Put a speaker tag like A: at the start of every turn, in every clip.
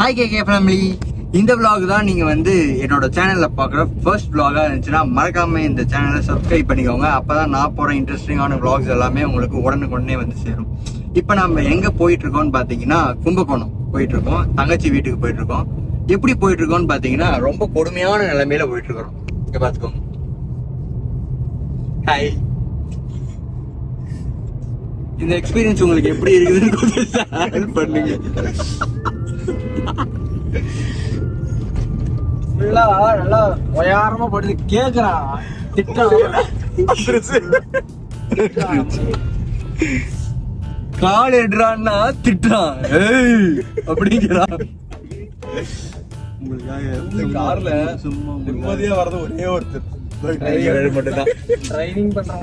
A: Hi K K family இந்த vlog தான் நீங்கள் வந்து என்னோட சேனலில் பார்க்குற ஃபர்ஸ்ட் vlog-ஆ இருந்துச்சுன்னா மறக்காமல் இந்த சேனலை சப்ஸ்கிரைப் பண்ணிக்கோங்க. அப்போ தான் நான் போகிற இன்ட்ரெஸ்டிங்கான vlogs எல்லாமே உங்களுக்கு உடனுக்குடனே வந்து சேரும். இப்போ நம்ம எங்கே போயிட்டுருக்கோம்னு பார்த்தீங்கன்னா கும்பகோணம் போயிட்டுருக்கோம். தங்கச்சி வீட்டுக்கு போயிட்டுருக்கோம். எப்படி போயிட்டுருக்கோம்னு பார்த்தீங்கன்னா ரொம்ப கொடுமையான நிலைமையில போயிட்டுருக்குறோம். இங்கே பார்த்துக்கோங்க ஹாய் இந்த எக்ஸ்பீரியன்ஸ் உங்களுக்கு எப்படி இருக்குதுன்னு கொஞ்சம் பண்ணுங்க.
B: ஃபுல்லா நல்லா ஒயாரமா படுத்து கேக்குறான் திட்டம்
A: கால் எடுறான்னா திட்டுறான் ஏய் அப்படிங்கிறான்
C: கார்ல
A: சும்மா
C: நிம்மதியா வர்றது ஒரே ஒருத்தர்.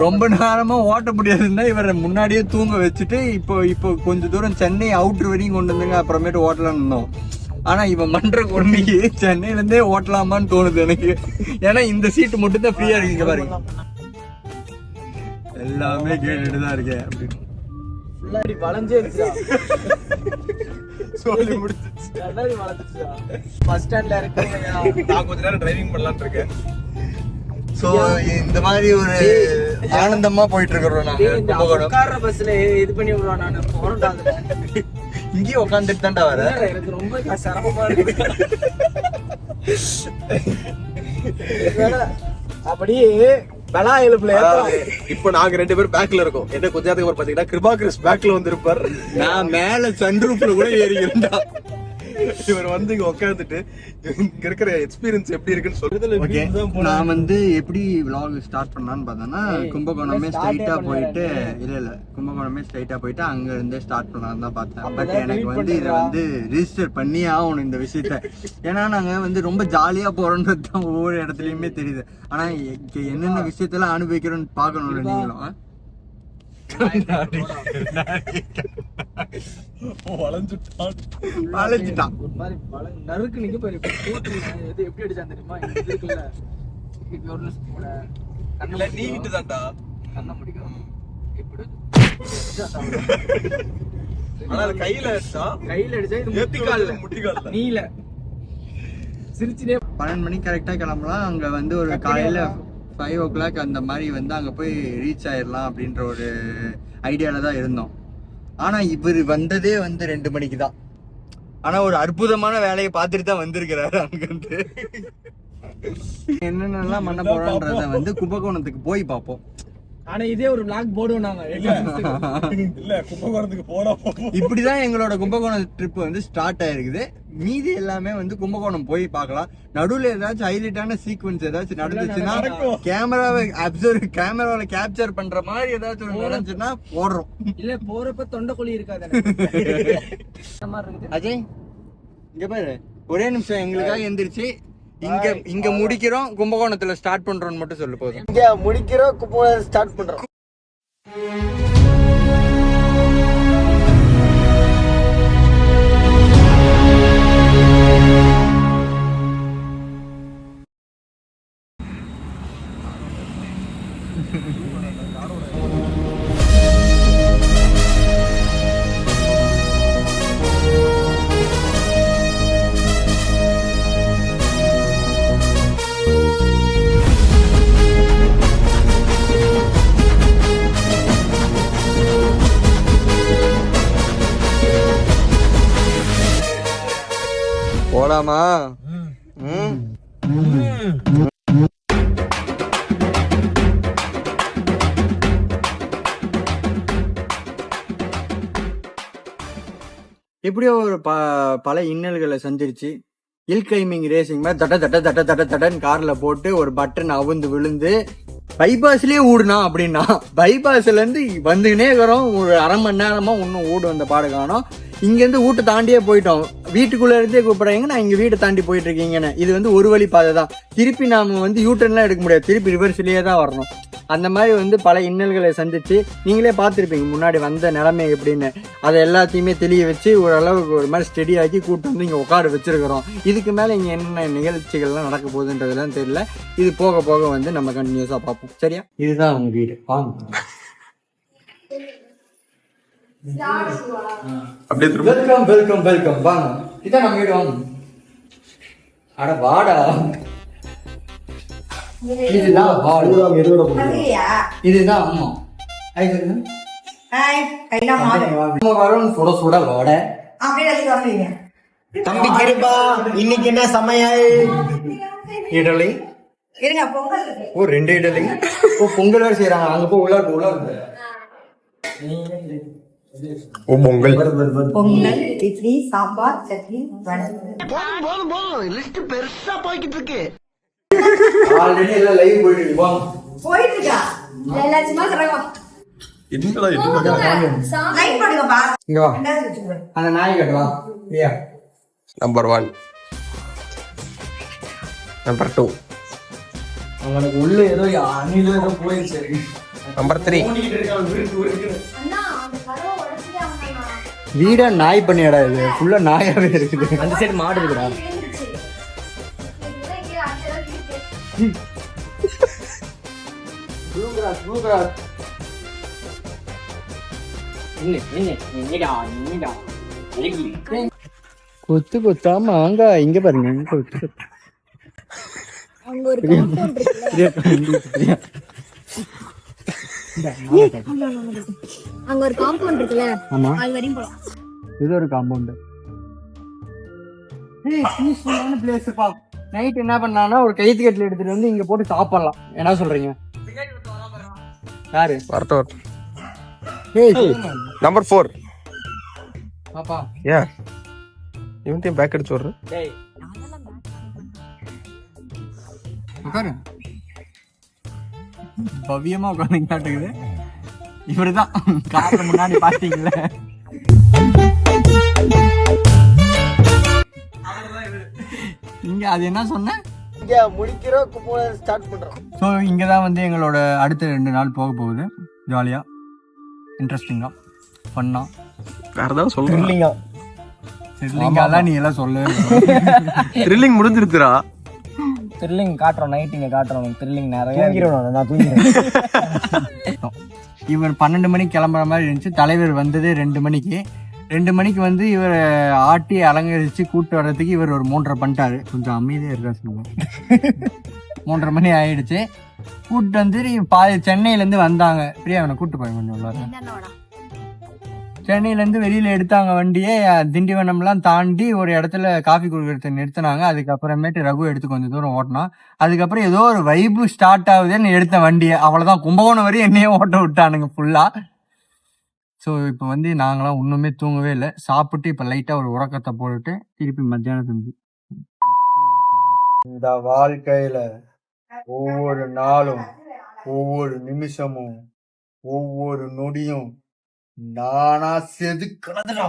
A: ரொம்ப நேரமா ஓட்ட முடியாதுன்னா இவரை முன்னாடியே தூங்க வச்சுட்டு இப்போ இப்போ கொஞ்ச தூரம் சென்னை அவுட்ரு வரையும் கொண்டு வந்துங்க அப்புறமேட்டு ஓட்டலாம்னு இருந்தோம். ஆனா இவன் பண்ற கொடுமைக்கு சென்னையில இருந்தே ஓட்டலாமான்னு தோணுது எனக்கு. ஏன்னா இந்த சீட்டு மட்டும் தான் ஃப்ரீயா இருக்குங்க பாருங்க. எல்லாமே கேட்டுட்டு தான் இருக்கேன். அப்படின்னு
C: சொல்லி
B: பஸ் ஸ்டாண்ட்ல இருக்கவங்க
C: நான் கொஞ்ச நேரம் டிரைவிங் பண்ணலாம்னு இருக்கேன்.
A: சோ இந்த மாதிரி ஒரு ஆனந்தமா போயிட்டு இருக்கிறோம் நாங்க
B: உட்கார்ற பஸ்ல இது பண்ணி விடுவான் நான். அதுல
A: இங்கேயும் உட்காந்துட்டு தான்டா வர.
B: எனக்கு ரொம்ப சிரமமா இருக்கு. அப்படியே பலா எழுப்புல
C: இப்போ நாங்க ரெண்டு பேரும் பேக்ல இருக்கோம். என்ன கொஞ்ச நேரத்துக்கு அப்புறம் பாத்தீங்கன்னா கிருபா கிறிஸ் பேக்ல வந்து இருப்பார்
A: நான் மேல சன்ரூஃப்ல கூட ஏறிக்கிறேன்டா
C: இவர் வந்து இங்க உட்காந்துட்டு இங்க இருக்கிற எக்ஸ்பீரியன்ஸ் எப்படி இருக்குன்னு சொல்றதுல
A: ஓகே நான் வந்து எப்படி vlog ஸ்டார்ட் பண்ணலான்னு பார்த்தேன்னா கும்பகோணமே ஸ்ட்ரைட்டா போயிட்டு. இல்ல இல்ல கும்பகோணமே ஸ்ட்ரைட்டா போயிட்டு அங்க இருந்தே ஸ்டார்ட் பண்ணலாம்னு தான் பார்த்தேன். பட் எனக்கு வந்து இதை. வந்து ரிஜிஸ்டர் பண்ணியே ஆகணும் இந்த விஷயத்த. ஏன்னா நாங்க வந்து ரொம்ப ஜாலியா போறோன்றது தான் ஒவ்வொரு இடத்துலயுமே தெரியுது. ஆனா இங்க என்னென்ன விஷயத்தெல்லாம் அனுபவிக்கிறோம்னு பார்க்கணும்ல நீங்களும். ஆ?
C: வளைஞ்சுட்டான்.
A: வளைஞ்சிட்டான்.
B: ஒரு மாதிரி வள- நறுக்கு போய் போட்டு எது எப்படி அடிச்சான் தெரியுமா? இருக்குல்ல.
C: இல்ல நீ கிட்ட தான்டா
B: கண்ணை முடிக்கும் இப்படி
C: ஆனா கையில அடிச்சான்
B: கையில அடிச்சா இது
C: ஏத்திக்கால்ல,
B: முட்டிக்கால்ல.
C: முட்டிக்கால்ல.
B: நீல. சிரிச்சுனே.
A: பன்னெண்டு மணிக்கு கரெக்டாக கிளம்பலாம். அங்கே வந்து ஒரு காலையில் ஃபைவ் ஓ கிளாக் அந்த மாதிரி வந்து அங்கே போய் ரீச் ஆயிடலாம் அப்படின்ற ஒரு ஐடியாவில் தான் இருந்தோம். ஆனால் இவர் வந்ததே வந்து ரெண்டு மணிக்கு தான். ஆனால் ஒரு அற்புதமான வேலையை பார்த்துட்டு தான் வந்திருக்கிறாரு அங்கேருந்து. என்னென்னலாம் பண்ண போறோன்றத வந்து கும்பகோணத்துக்கு போய் பார்ப்போம்.
B: ஆனா இதே ஒரு vlog போடுவோம் நாங்க.
C: இல்ல கும்பகோணத்துக்கு போனா போவோம்.
A: இப்படிதான் எங்களோட கும்பகோணம் ட்ரிப் வந்து ஸ்டார்ட் ஆயிருக்குது. மீதி எல்லாமே வந்து கும்பகோணம் போய் பார்க்கலாம். நடுவுல ஏதாச்சும் ஹைலைட்டான சீக்வன்ஸ் ஏதாச்சும் நடந்துச்சுன்னா. கேமராவை அப்சர்வ் கேமராவில கேப்சர் பண்ற மாதிரி ஏதாச்சும் ஒண்ணு நடந்துச்சுன்னா போடுறோம்.
B: இல்ல போறப்ப தொண்டைக்குழி இருக்குது.
A: அஜய் இங்க பாரு. ஒரே நிமிஷம் எங்களுக்காக எந்திரிச்சு இங்க இங்க முடிக்கிறோம் கும்பகோணத்துல ஸ்டார்ட் பண்றோம்னு மட்டும் சொல்லு போதும்.
B: இங்க முடிக்கிறோம் குப்பை ஸ்டார்ட் பண்றோம்.
A: போலாமா? எப்படியோ ஒரு ப பல இன்னல்களை சந்திருச்சு. ஹில் கிளைம்பிங் ரேசிங் மாதிரி தட்ட தட்ட தட்ட தட்ட தட்டன்னு கார்ல போட்டு ஒரு பட்டன் அவுந்து விழுந்து பைபாஸ்லயே ஊடுனா அப்படின்னா பைபாஸ்ல இருந்து வந்துக்கினே இருக்கிறோம். ஒரு அரை மணி நேரமா இன்னும் ஊடு வந்த பாடு காணும். இங்கேருந்து வீட்டை தாண்டியே போயிட்டோம். வீட்டுக்குள்ள இருந்தே கூப்பிட்றாங்க. நான் இங்க வீட்டை தாண்டி போயிட்டு இருக்கீங்கன்னு இது வந்து ஒரு வழி பாதை தான். திருப்பி நாம வந்து யூட்டர்ன்லாம் எடுக்க முடியாது. திருப்பி ரிவர்ஸ்லயே தான் வரணும். அந்த மாதிரி வந்து பல இன்னல்களை சந்திச்சு நீங்களே பார்த்துருப்பீங்க. முன்னாடி வந்த நிலைமை எப்படின்னு. அதை எல்லாத்தையுமே தெளிய வச்சு ஓரளவுக்கு ஒரு மாதிரி ஸ்டெடி ஆக்கி கூட்டு வந்து இங்கே உட்கார வச்சிருக்கிறோம். இதுக்கு மேலே இங்கே என்னென்ன நிகழ்ச்சிகள்லாம் நடக்க போகுதுன்றதுலாம் தெரியல. இது போக போக வந்து நம்ம கண்டினியூஸாக பார்ப்போம். சரியா? இதுதான் அவங்க வீடு. வாங்க.
C: அப்படியே திரும்ப.
A: வெல்கம் வெல்கம் வெல்கம் வாங்க. இதான் நம்ம வீடு. வாங்க. அட வாடா. இதுதான்
D: வந்துறியா?
A: இதுதான் அம்மா. ஹாய் சொல்லுங்க.
D: ஹாய், மாடு.
A: நம்ம வரோம் சுட சுட வடை.
D: அப்படியே அதுக்கு.
E: தம்பி கிருபா இன்னைக்கு என்ன சமையல்?
A: இடலை.
D: இருங்க, பொங்கல் இருக்கு.
A: ஓ ரெண்டு இடலை. ஓ பொங்கல் வேறு செய்யறாங்க அங்க போ உள்ள இருக்கு, உள்ள இருக்கு.
C: ஓ பொங்கல்.
D: பொங்கல் இட்லி சாம்பார் சட்னி வடை.
E: போதும் போதும் லிஸ்ட் பெருசா போய்கிட்டு இருக்கு.
A: ஆல்ரெடி எல்லாம் லைவ் போயிட்டு இருக்கு வாங்க
D: போயிட்டு இருக்கா எல்லாச்சுமா சொல்லுங்க
C: என்னடா இது?
D: லைட் பண்ணுங்கப்பா
A: இங்க வா.
D: ரெண்டாவது வச்சுக்கோங்க
A: அந்த நாய் கட்டு வா.
C: நம்பர் ஒன் நம்பர் டூ
B: அவனுக்கு உள்ள ஏதோ அணில ஏதோ போயிருச்சு
C: நம்பர் த்ரீ.
A: வீடா நாய் பண்ணியாடா இது. ஃபுல்லா நாயாவே இருக்குது.
B: அந்த சைடு மாடு இருக்குடா.
A: கொத்து கொத்தா மாங்கா இங்க பாருங்க கொத்து கொத்து.
F: அங்க ஒரு காம்பவுண்ட் இருக்குல்ல? அங்க ஒரு காம்பவுண்ட் இருக்குல்ல?
A: ஆமா.
F: அது வரையும் போலாம்.
A: இது ஒரு காம்பவுண்ட் பீஸ்ஃபுல்லான பிளேஸ் பா. நைட் என்ன பண்ணான்னா ஒரு கைத்து கட்டில் எடுத்துட்டு வந்து இங்க போட்டு சாப்பிடலாம். என்ன சொல்றீங்க? யாரு? ஏய்
C: நம்பர் ஃபோர்
A: பாப்பா.
C: ஏன்? இவன்ட்டையும் பேக் அடிச்சு விட்றேன்
A: உட்காரு. பவ்யமா உட்காந்து காட்டுக்குது இவருதான். காட்டுற முன்னாடி பாத்தீங்கல்ல இங்க அது என்ன சொன்ன?
E: இங்க முடிக்கிறோம் கும்பல ஸ்டார்ட் பண்றோம்.
A: ஸோ இங்கே தான் வந்து எங்களோட அடுத்த ரெண்டு நாள் போக போகுது. ஜாலியாக இன்ட்ரெஸ்டிங்காக ஃபன்னாக
C: வேற ஏதாவது சொல்றேன்
E: இல்லைங்க
A: த்ரில்லிங்காலாம் நீ எல்லாம் சொல்லவே
C: த்ரில்லிங் முடிஞ்சிருச்சுடா.
B: த்ரில்லிங் காட்டுறோம் நைட் இங்க காட்டுறோம் த்ரில்லிங் நிறைய
E: தூங்கிடுவேன் நான் தூங்கிடுவேன்
A: இவர் பன்னெண்டு மணிக்கு கிளம்புற மாதிரி இருந்துச்சு. தலைவர் வந்தது ரெண்டு மணிக்கு. ரெண்டு மணிக்கு வந்து இவர் ஆட்டி அலங்கரித்து கூட்டு வர்றதுக்கு இவர் ஒரு மூன்றரை பண்ணிட்டாரு. கொஞ்சம் அமைதியாக இருக்கா சொல்லுங்க மூன்றரை மணி ஆயிடுச்சு. கூப்பிட்டு வந்து பாதி சென்னையிலேருந்து வந்தாங்க. பிரியா அவனை கூப்பிட்டு போய் கொஞ்சம் உள்ளார. சென்னையிலேருந்து வெளியில் எடுத்தாங்க வண்டியை. திண்டிவனம்லாம் தாண்டி ஒரு இடத்துல காஃபி கொடுக்குறது நிறுத்தினாங்க. அதுக்கப்புறமேட்டு ரகு எடுத்து கொஞ்சம் தூரம் ஓட்டினான். அதுக்கப்புறம் ஏதோ ஒரு வைப்பு ஸ்டார்ட் ஆகுதுன்னு எடுத்த வண்டியை. அவ்வளோதான் கும்பகோணம் வரையும் என்னையே ஓட்ட விட்டானுங்க ஃபுல்லாக ஸோ இப்போ வந்து நாங்களாம் ஒன்றுமே தூங்கவே இல்லை. சாப்பிட்டு இப்போ லைட்டாக ஒரு உறக்கத்தை போட்டுட்டு திருப்பி மத்தியானம் செஞ்சு இந்த வாழ்க்கையில் ஒவ்வொரு நாளும் ஒவ்வொரு நிமிஷமும் ஒவ்வொரு நொடியும் நானா செதுக்கிறதுடா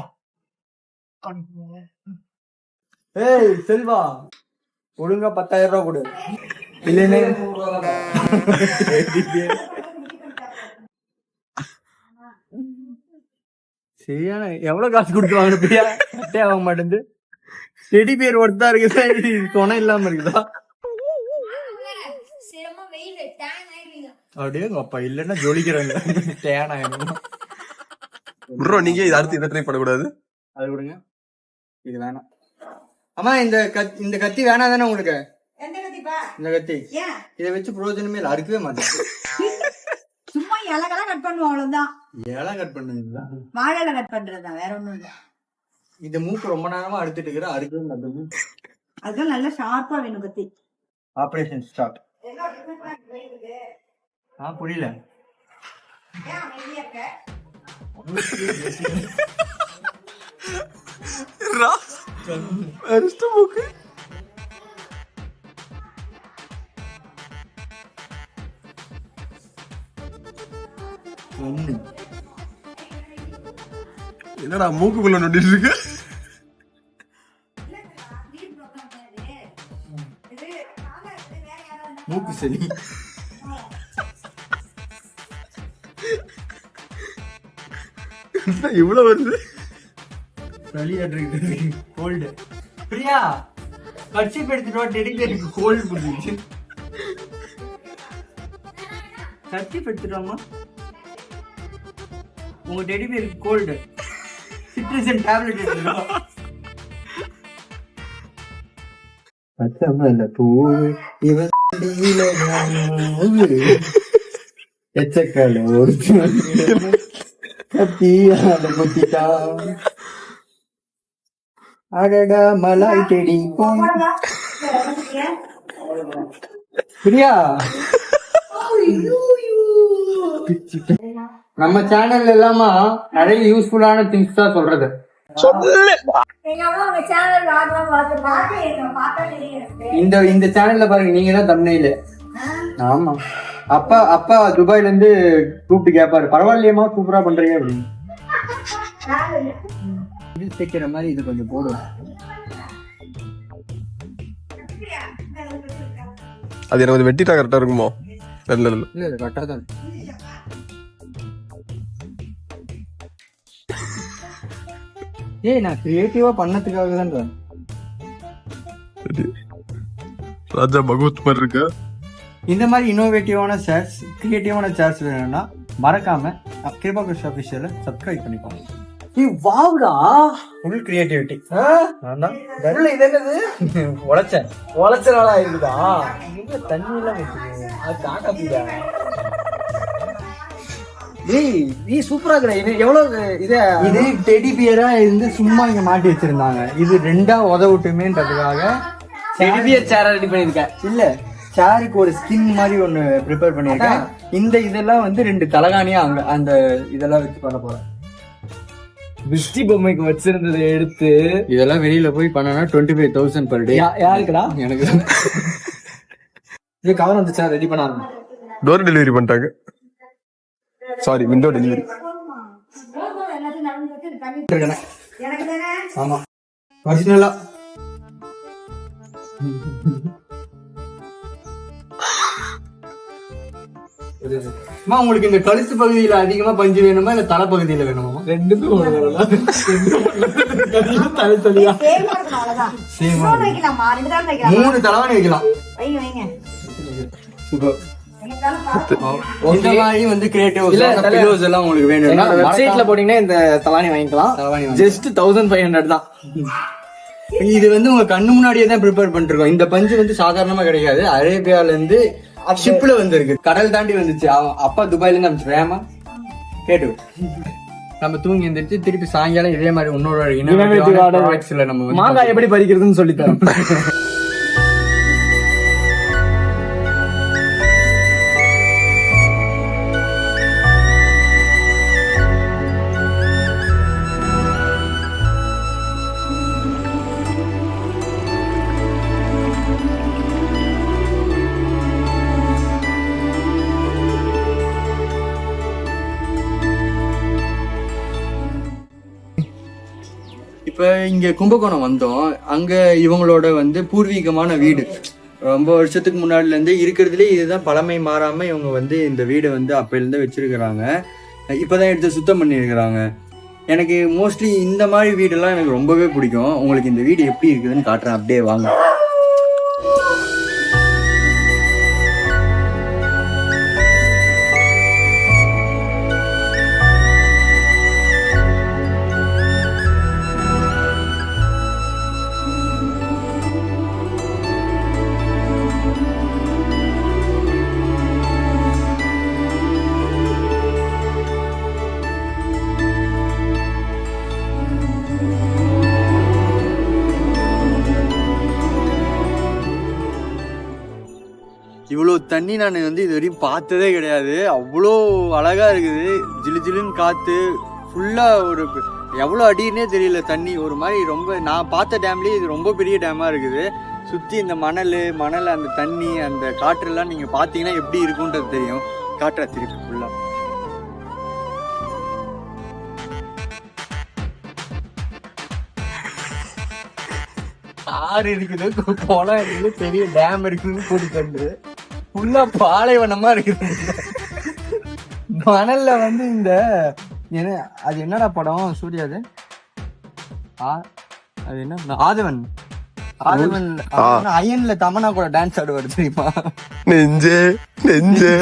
A: ஏய் செல்வா ஒழுங்கா பத்தாயிரம் ரூபாய் கொடு. இல்லைன்னு? சரியான எவ்வளவு காசு கொடுத்து வாங்கின பிரியா? கட்டே ஆக மாட்டேங்குது. செடி பேர் ஒருத்தா இருக்குதா? இது துணை இல்லாம இருக்குதா?
F: சிரம வெயில் டேன் ஆயிடுவீங்க.
A: அப்படியே உங்க அப்பா இல்லைன்னா ஜொலிக்கிறாங்க. தேனா
C: ப்ரோ நீங்க இது அடுத்து இதை ட்ரை பண்ணக்கூடாது
A: அது கொடுங்க. இது வேணாம். அம்மா இந்த கத் இந்த கத்தி வேணாம் தானே உங்களுக்கு? இந்த கத்தி. இதை வச்சு பிரயோஜனமே இல்லை அறுக்கவே மாட்டேன்
D: சும்மா இலகெல்லாம் கட் பண்ணுவோம் அவ்வளவுதான்.
A: ஏழை கட் பண்ணுவீங்களா?
D: வாழையில கட் பண்றதுதான் வேற ஒண்ணும் இல்ல.
A: இந்த மூக்கு ரொம்ப நேரமா அறுத்துட்டு இருக்கிற அறுக்கவே மாட்டேன்.
D: அதுதான் நல்லா ஷார்ப்பா வேணும் கத்தி.
A: ஆபரேஷன் ஸ்டார்ட் ஆ புரியல. ஒண்ணு
C: என்னடா மூக்குக்குள்ள நொண்டிட்டு இருக்கு
A: மூக்கு சரி.
C: இவ்வளவு வருது.
A: வெளியாட்டு கோல்டு பிரியா கட்சி எடுத்துட்டு டெடிக்கு எனக்கு கோல்டு புடிச்சு கட்சி எடுத்துட்டு வாமா உங்க டெடி பேருக்கு கோல்டு சிட்ரசன் டேப்லெட் எடுத்துட்டு வா. பச்சமல்ல பூவு இவன் எச்சக்கால ஒரு கத்தியால குத்திட்டான். அடடா மலாய் செடி பிரியா? நம்ம சேனல்ல எல்லாமா நிறைய யூஸ்ஃபுல்லான திங்ஸ் தான் சொல்றது.
F: சேனல்
A: இந்த இந்த சேனல்ல பாருங்க நீங்க தான் தமிழ்ல ஆமா. அப்பா அப்பா துபாய்ல இருந்து கூப்பிட்டு கேட்பாரு பரவாயில்லையம்மா சூப்பரா பண்றீங்க அப்படின்னு. இது தைக்கிற மாதிரி இது கொஞ்சம் போடுவேன்
C: அது எனக்கு கொஞ்சம் வெட்டிட்டா கரெக்டா இருக்குமோ? இல்ல இல்ல
A: இல்ல கரெக்டா தான் ஏய் நான் கிரியேட்டிவா பண்ணதுக்காக தான்
C: ராஜா பகவத் மாதிரி இருக்கு?
A: இந்த மாதிரி இன்னோவேட்டிவான சேர்ஸ் கிரியேட்டிவான சேர்ஸ் வேணும்னா மறக்காம கிருபா கிருஷ்ண அபிஷியல சப்ஸ்கிரைப் பண்ணிக்கோங்க.
E: வாவுடா
A: ஃபுல் கிரியேட்டிவிட்டி
E: இது என்னது?
A: உழைச்சேன்.
E: உழைச்சனால இருக்குதா? இங்க தண்ணி எல்லாம் வச்சிருக்கு அது காக்காப்பிடா டேய் நீ சூப்பரா இருக்கடா. இது எவ்வளவு இத?
A: இது டெடி பியரா இருந்து சும்மா இங்க மாட்டி வச்சிருந்தாங்க. இது ரெண்டா உதவுட்டுமேன்றதுக்காக
E: டெடிபியர் சேர ரெடி பண்ணிருக்க
A: இல்ல. சேருக்கு ஒரு ஸ்கின் மாதிரி ஒண்ணு ப்ரிப்பேர் பண்ணிருக்கேன் இந்த இதெல்லாம் வந்து ரெண்டு தலகாணியா அங்க அந்த இதெல்லாம் வச்சு பண்ண போறேன்.
E: திருஷ்டி பொம்மைக்கு வச்சிருந்ததை எடுத்து
A: இதெல்லாம் வெளியில போய் பண்ணனா twenty five thousand per day
E: யாருக்குடா?
A: எனக்கு.
E: இது கவர் வந்துச்சா? ரெடி பண்ணாங்க
C: டோர் டெலிவரி பண்ணிட்டாங்க. சாரி விண்டோ டெலிவரி
A: ஆமா. ஒரிஜினலா அம்மா உங்களுக்கு இந்த கழுத்து பகுதியில அதிகமா பஞ்சு வேணுமா இல்ல தலை பகுதியில வேணுமா
E: ரெண்டுக்கும் தனித்தனியா
F: சேமா இருக்கணும் அவ்வளவுதான்
A: Same ஆ
F: இன்னொன்னு வைக்கலாமா ரெண்டு தான் வைக்கலாம்.
A: மூணு தலைவாணி வைக்கலாம். சூப்பர் இந்த மாதிரி வந்து கிரியேட்டிவ் பில்லோஸ் எல்லாம் உங்களுக்கு வேணும்னா
E: வெப்சைட்ல போனீங்கன்னா இந்த தலானி வாங்கிக்கலாம். ஜஸ்ட் தௌசண்ட் ஃபைவ் ஹண்ட்ரட் தான்.
A: இது வந்து உங்க கண்ணு முன்னாடியே தான் ப்ரிப்பேர் பண்ணிருக்கோம். இந்த பஞ்சு வந்து சாதாரணமா கிடைக்காது. அரேபியால இருந்து ஷிப்ல வந்திருக்கு. கடல் தாண்டி வந்துச்சு. அவன் அப்பா துபாயில இருந்து அனுப்பிச்சு வேமா கேட்டு நம்ம தூங்கி எந்திரிச்சு திருப்பி சாயங்காலம் இதே மாதிரி இன்னொரு ல நம்ம
E: மாங்காய் எப்படி பறிக்கிறதுன்னு சொல்லி
A: இங்க கும்பகோணம் வந்தோம். அங்க இவங்களோட வந்து பூர்வீகமான வீடு. ரொம்ப வருஷத்துக்கு முன்னாடில இருந்து இருக்கிறதுலே இதுதான் பழமை மாறாம இவங்க வந்து இந்த வீடை வந்து அப்பையில இருந்து வச்சிருக்கிறாங்க. இப்பதான் எடுத்து சுத்தம் பண்ணியிருக்கிறாங்க. எனக்கு மோஸ்ட்லி இந்த மாதிரி வீடெல்லாம் எனக்கு ரொம்பவே பிடிக்கும். உங்களுக்கு இந்த வீடு எப்படி இருக்குதுன்னு காட்டுறேன். அப்படியே வாங்க. தண்ணி நான் வந்து இது வரையும் பார்த்ததே கிடையாது. அவ்வளோ அழகாக இருக்குது. ஜிலு ஜிலுன்னு காற்று ஃபுல்லாக ஒரு எவ்வளோ அடின்னே தெரியல தண்ணி. ஒரு மாதிரி ரொம்ப நான் பார்த்த டேம்லேயே இது ரொம்ப பெரிய டேமாக இருக்குது. சுற்றி இந்த மணல் மணல் அந்த தண்ணி அந்த காற்றெல்லாம் நீங்கள் பார்த்தீங்கன்னா எப்படி இருக்குன்றது தெரியும். காட்டுற திருப்பி ஃபுல்லாக ஆறு இருக்குது குளம் இருக்குது பெரிய டேம் இருக்குன்னு கூட்டிட்டு வந்து. ஃபுல்லா பாலைவனமா இருக்குது. மணல்ல வந்து இந்த என்ன அது என்னடா படம் சூர்யா அது ஆ- அது என்ன? ஆதவன். ஆதவன் அயன்ல தமனா கூட டான்ஸ் ஆடுவாரு தெரியுமா?
C: நெஞ்சே நெஞ்சே.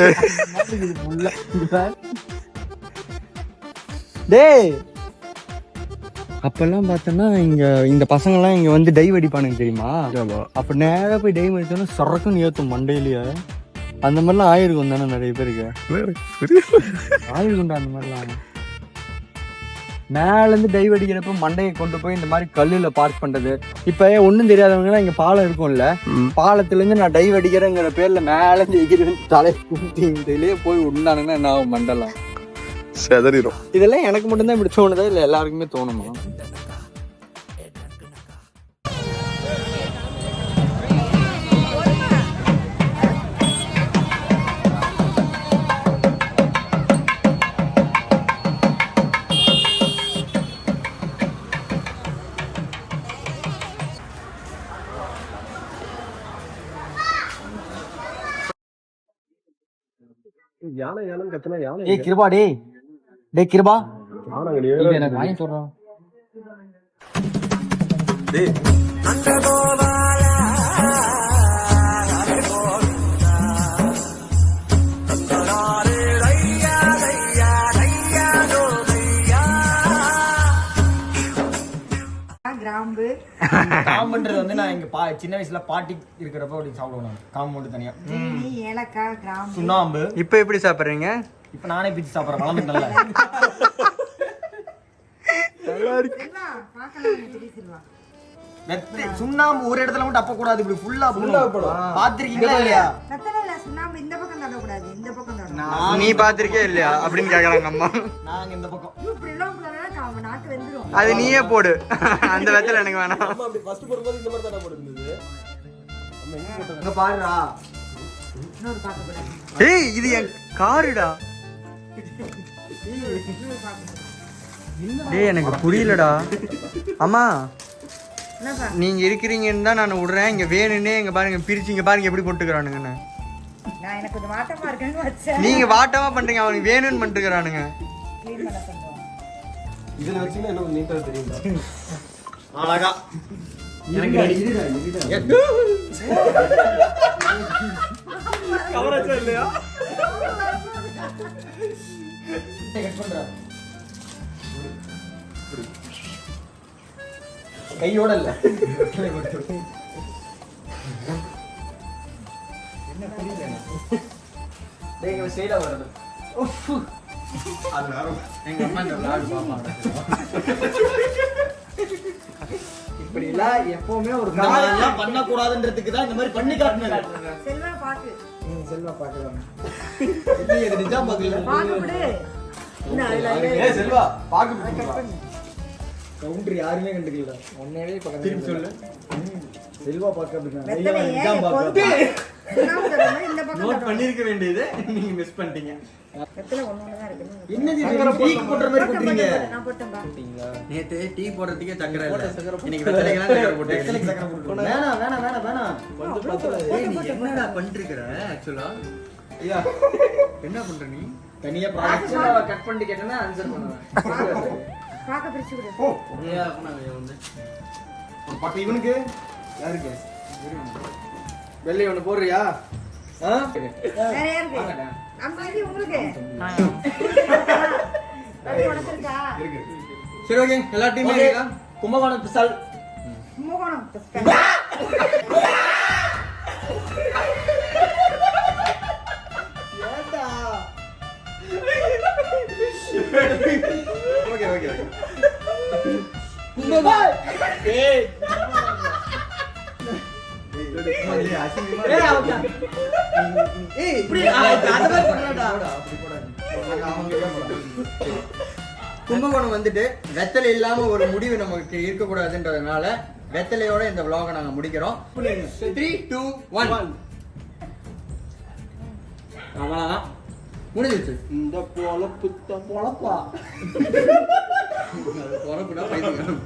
A: டேய்! அப்பெல்லாம் பார்த்தோன்னா இங்க இந்த பசங்கெல்லாம் இங்க வந்து டைவ் அடிப்பானுங்க தெரியுமா? அப்ப நேரா போய் டைவ் அடிச்சோன்னா சொரக்குன்னு ஏத்தும் மண்டையிலேயே. அந்த மாதிரிலாம் ஆயிருக்கும் தானே நிறைய பேருக்கு? ஆயிருக்கும்டா அந்த மாதிரிலாம். மேல இருந்து டைவ் அடிக்கிறப்ப மண்டையை கொண்டு போய் இந்த மாதிரி கல்லுல பார்க் பண்றது. இப்ப ஒண்ணும் தெரியாதவங்க இங்க பாலம் இருக்கும்ல. பாலத்துல இருந்து நான் டைவ் அடிக்கிறேங்கிற பேர்ல மேல இருந்து எகிரி தலை இதுலயே போய் உண்டானுங்கன்னா என்ன ஆகும் மண்டலம்?
C: செதறிடும்
A: இதெல்லாம் எனக்கு மட்டும்தான் இப்படி தோணுதா? இல்ல எல்லாருக்குமே தோணுமா?
C: யானை யானை கத்துனா யானை
A: ஏய் கிருபா டேய். டேய் கிருபா.
C: யானை
A: இது எனக்கு வாங்கி சொல்றான்
D: கிராம்பு
E: காம்புன்றது வந்து நான் எங்க பா சின்ன வயசுல பாட்டி இருக்கிறப்ப அப்படி சாப்பிடுவோம் காம்பு மட்டும் தனியா.
D: ஜீனி ஏலக்காய் கிராம்பு.
E: சுண்ணாம்பு.
A: இப்போ எப்படி சாப்பிடுறீங்க?
E: இப்ப நானே பிச்சு சாப்பிடுறேன் வளர்ந்துட்டல
D: செல்வா.
E: சுண்ணாம்பு ஒரு இடத்துல மட்டும் அப்ப கூடாது இப்படி ஃபுல்லா போடும் பாத்திருக்கீங்களா இல்லையா?
D: வெத்தலை இல்ல, சுண்ணாம்பு இந்த பக்கம் தடவக்கூடாது இந்த பக்கம் தடவணும்
A: நீ பாத்திருக்கே இல்லையா? அப்படின்னு கேக்குறாங்க அம்மா.
E: நாங்க இந்த பக்கம்.
A: அது நீயே போடு. அந்த வெத்தல எனக்கு வேணாம்.
C: அப்படி ஃபர்ஸ்ட் போடும்போது இந்த மாதிரி தானே போட்டுருந்தது
E: இங்க பாருடா.
A: ஏய் இது என் காருடா. டேய் எனக்கு புரியலடா. அம்மா நீங்க இருக்கிறீங்கன்னு தான் நான் விடுறேன். இங்க வேணும்னே இங்க பாருங்க பிரிச்சு இங்க பாருங்க எப்படி போட்டுக்கிறானுங்கன்னு
D: நான் எனக்கு கொஞ்சம் மாட்டமா இருக்கேன்னு வச்சேன்.
A: நீங்க வாட்டமா பண்றீங்க அவனுக்கு வேணும்னு பண்ணிட்டுக்கிறானுங்க
D: க்ளீன் பண்ண சொல்றோம்
C: இதுல வச்சீங்கன்னா என்ன நீட்டா தெரியும்
E: அழகா. எனக்கு
C: கவராச்சா இல்லையா?
E: கையோட இல்ல. டேய், இங்க ஸ்டைலா வருது
A: எங்க அம்மா இந்த விளையாடு பாப்பாங்க.
E: இப்படி எல்லாம் எப்பவுமே ஒரு இந்த மாதிரிலாம் பண்ணக்கூடாதுன்றதுக்கு தான் இந்த மாதிரி பண்ணி காட்டுனது.
D: செல்வா
E: பாக்கலாம் இது நிஜம் பாக்கல?
D: விடு
E: ஏய் செல்வா பாக்கு கவுண்டர் யாருமே கண்டுக்கல. பக்கம் திருப்பி சொல்லு. செல்வா
D: பக்கம்
A: நோட் பண்ணிருக்க வேண்டியது. நீங்க மிஸ் பண்ணிட்டீங்க.
D: வெத்தலை ஒண்ணு ஒண்ணு தான் இருக்கு
E: என்னது இது? டீக்கு போடுற மாதிரி போட்டுறீங்க
D: நான் போட்டேன்பா
A: நேத்து டீ போடுறதுக்கே சக்கரை இல்ல. இன்னைக்கு வெத்தலைக்கெல்லாம் சக்கரை போட்டு
E: சக்கரை போட்டு வேணாம் வேணாம் வேணாம் வேணாம்.
A: என்னடா பண்ணிருக்கிற ஆக்சுவலா
E: ஐயா.
A: என்ன பண்ற நீ?
E: தனியா ப்ராடக்ட் கட் பண்ணிட்டு கேட்டேன்னா ஆன்சர் பண்ணுவேன்.
D: பாக்க பிரிச்சு விடு
E: பக்கம் இவனுக்கு. யாருக்கு? வெள்ளை ஒண்ணு போடுறியா? ஆ?
A: சரி ஓகே எல்லா. இருக்கா
E: கும்பகோணம் பிசால்.
A: ஓகே ஓகே
E: ஏய். ஏய் இப்படி அத மாதிரி பண்ணடா
A: கும்பகோணம் வந்துட்டு வெத்தலை இல்லாம ஒரு முடிவு நமக்கு இருக்கக்கூடாதுன்றதுனால வெத்தலையோட இந்த vlog-அ நாங்க முடிக்கிறோம். த்ரீ டூ ஒன்
E: அவ்வளவுதான்.
A: முடிஞ்சிச்சு
E: இந்த பொழப்பு பொழப்பா?
A: பொறப்புடா பைத்தியம்.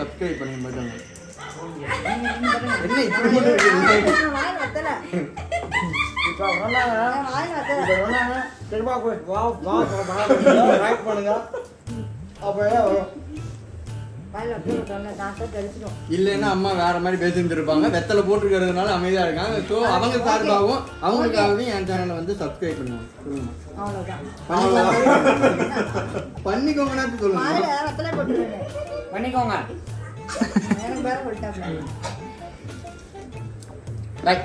A: சப்ஸ்கிரைப் பண்ணி போயிட்டாங்க என்ன இப்படி
E: இப்ப
D: வெத்தலை
E: இப்ப திரும்ப வா வா ரைட் பண்ணுங்க வரும்
A: இல்லைன்னா அம்மா வேற மாதிரி பேசிட்டு இருப்பாங்க வெத்தலை போட்டுருக்கிறதுனால அமைதியா இருக்காங்க. ஸோ அவங்க சார்பாகவும் அவங்களுக்காகவும் என் சேனலை வந்து சப்ஸ்கிரைப் பண்ணுவாங்க. பண்ணிக்கோங்க
B: பண்ணிக்கோங்க.
D: எனக்கு வேற சொல்லிட்டாங்க
B: லைக்